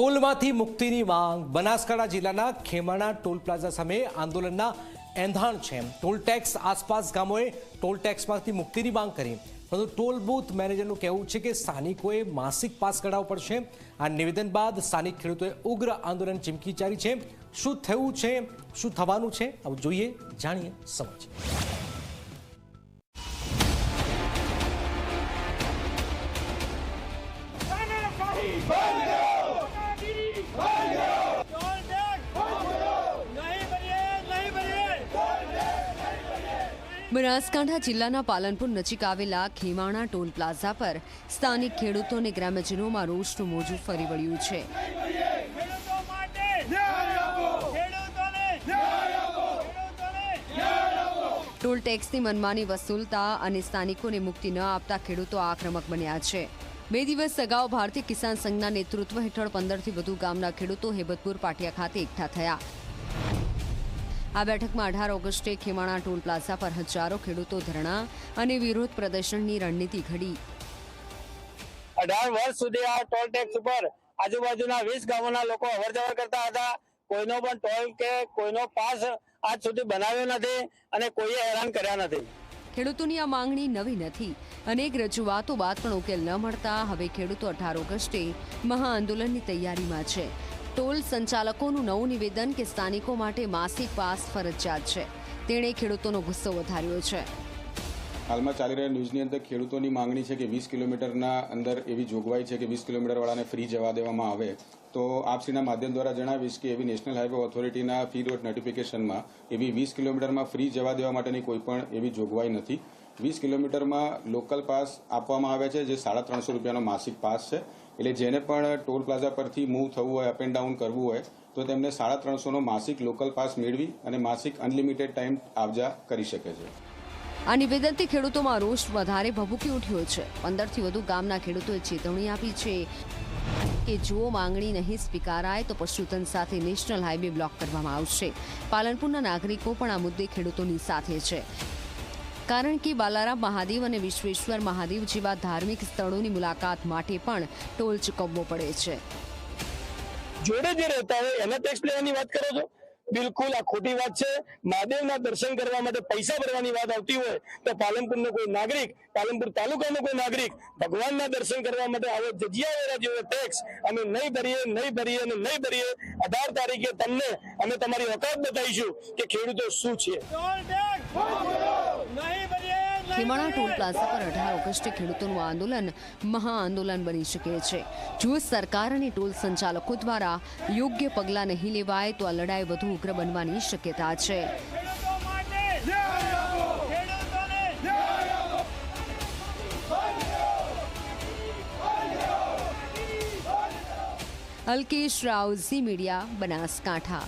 ટોલમાંથી મુક્તિની માંગ. બનાસકાંઠા જિલ્લાના Khemana toll plaza સામે આંદોલનના એંધાણ છે ટોલ ટેક્સ આસપાસ ગામોએ ટોલ ટેક્સમાંથી મુક્તિની માંગ કરી. પરંતુ ટોલ બૂથ મેનેજરનું કહેવું છે કે સ્થાનિકોએ માસિક પાસ કઢાવવો પડશે. આ નિવેદન બાદ સ્થાનિક ખેડૂતોએ ઉગ્ર આંદોલન ચીમકી ચારી છે. શું થયું છે? શું થવાનું છે? આવું જોઈએ. જાણીએ સમજીએ બનાસકાંઠા જિલ્લાના પાલનપુર નજીક આવેલા ખેમાણા ટોલ પ્લાઝા પર સ્થાનિક ખેડૂતો અને ગ્રામ્યજનોમાં રોષનું મોજું ફરી વળ્યું છે. ટોલ ટેક્સની મનમાની વસૂલતા અને સ્થાનિકોને મુક્તિ ન આપતા ખેડૂતો આક્રમક બન્યા છે. બે દિવસ અગાઉ ભારતીય કિસાન સંઘના નેતૃત્વ હેઠળ પંદરથી વધુ ગામના ખેડૂતો હેબતપુર પાટિયા ખાતે એકઠા થયા. આ બેઠકમાં અઢાર ઓગસ્ટે ખેમાણા ટોલ પ્લાઝા પર હજારો ખેડૂતો ધરણા અને વિરોધ પ્રદર્શનની રણનીતિ ઘડી. અઢાર વર્ષ સુધી આ ટોલ ટેક્સ ઉપર આજુબાજુના વીસ ગામોના લોકો અવર જવર કરતા હતા. કોઈનો પણ ટોલ કે કોઈનો પાસ આજ સુધી બનાવ્યો નથી અને કોઈએ હેરાન કર્યા નથી. ખેડૂતોની આ માંગણી નવી નથી. અનેક રજૂઆતો બાદ પણ ઉકેલ ન મળતા હવે ખેડૂતો અઢાર ઓગસ્ટે મહાઆંદોલનની તૈયારીમાં છે. ટોલ સંચાલકોનું નવું નિવેદન કે સ્થાનિકો માટે માસિક પાસ ફરજિયાત છે. તેણે ખેડૂતોનો ગુસ્સો વધાર્યો છે. હાલમાં ચાલી રહેલા ન્યૂઝની અંદર ખેડૂતોની માંગણી છે કે વીસ કિલોમીટરના અંદર એવી જોગવાઈ છે કે વીસ કિલોમીટરવાળાને ફ્રી જવા દેવામાં આવે. તો આપશ્રીના માધ્યમ દ્વારા જણાવીશ કે એવી નેશનલ હાઇવે ઓથોરિટીના ફી રોડ નોટિફિકેશનમાં એવી વીસ કિલોમીટરમાં ફ્રી જવા દેવા માટેની કોઈપણ એવી જોગવાઈ નથી. વીસ કિલોમીટરમાં લોકલ પાસ આપવામાં આવે છે, જે સાડા ત્રણસો રૂપિયાનો માસિક પાસ છે. એટલે જેને પણ ટોલ પ્લાઝા પરથી મૂવ થવું હોય અપ એન્ડ ડાઉન કરવું હોય, તો તેમને સાડા ત્રણસોનો માસિક લોકલ પાસ મેળવી અને માસિક અનલિમિટેડ ટાઈમ આવજા કરી શકે છે. આ નિવેદનથી ખેડૂતોમાં રોષ વધારે ભભૂકી ઉઠ્યો છે. પંદરથી વધુ ગામના ખેડૂતોએ ચેતવણી આપી છે કે જો માંગણી નહીં સ્વીકારાય તો પશુધન સાથે નેશનલ હાઈવે બ્લોક કરવામાં આવશે. પાલનપુરના નાગરિકો પણ આ મુદ્દે ખેડૂતોની સાથે છે. કારણ કે બાલારામ મહાદેવ અને વિશ્વેશ્વર મહાદેવ જેવા ધાર્મિક સ્થળોની મુલાકાત માટે પણ ટોલ ચૂકવવો પડે છે. જોડે જે રહેતા હોય એને ટેક્સ લેવાની વાત કરો છો? બિલકુલ આ ખોટી વાત છે. મહાદેવના દર્શન કરવા માટે પૈસા ભરવાની વાત આવતી હોય તો પાલનપુરનો કોઈ નાગરિક પાલનપુર તાલુકાનો કોઈ નાગરિક ભગવાનના દર્શન કરવા માટે આવો જજિયાવેરા જેવો ટેક્સ અમે નહીં ભરીએ નહીં ભરીએ અને નહીં ભરીએ. અઢાર તારીખે તમને અમે તમારી ઓકાત બતાવીશું કે ખેડૂતો શું છે. ખેમાણા ટોલ પ્લાઝા પર અઢાર ઓગસ્ટે ખેડૂતોનું આંદોલન મહાઆંદોલન બની શકે છે. જો સરકાર અને ટોલ સંચાલકો દ્વારા યોગ્ય પગલાં નહીં લેવાય તો આ લડાઈ વધુ ઉગ્ર બનવાની શક્યતા છે. અલ્કેશ રાવ ઝી મીડિયા બનાસકાંઠા.